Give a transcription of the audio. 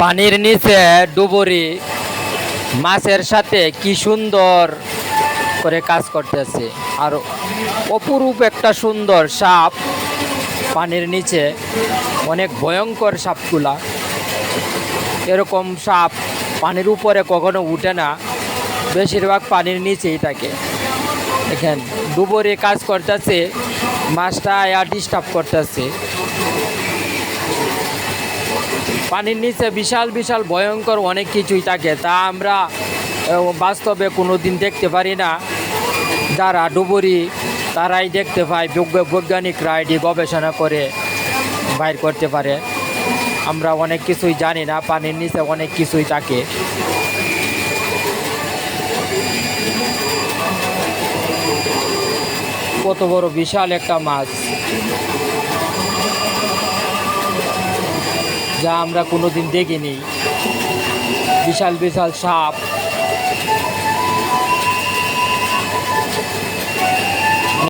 পানির নিচে ডুবুরি মাছের সাথে কি সুন্দর করে কাজ করতেছে। আর অপরূপ একটা সুন্দর সাপ পানির নিচে, অনেক ভয়ঙ্কর সাপগুলা। এরকম সাপ পানির উপরে কখনো উঠে না, বেশিরভাগ পানির নিচেই থাকে। দেখেন, ডুবরে কাজ করতেছে মাছটা আয়া ডিস্টার্ব করতেছে। পানির নিচে বিশাল বিশাল, ভয়ঙ্কর অনেক কিছুই থাকে। তা আমরা বাস্তবে কোনো দিন দেখতে পারি না। যারা ডুবুরি, তারাই দেখতে পায়, বৈজ্ঞ- বৈজ্ঞানিকরা এটি গবেষণা করে বাইর করতে পারে। আমরা অনেক কিছুই জানি না, পানির নিচে অনেক কিছুই থাকে। কত বড় বিশাল একটা মাছ। যা আমরা কোনো দিন দেখিনি। বিশাল বিশাল সাপ।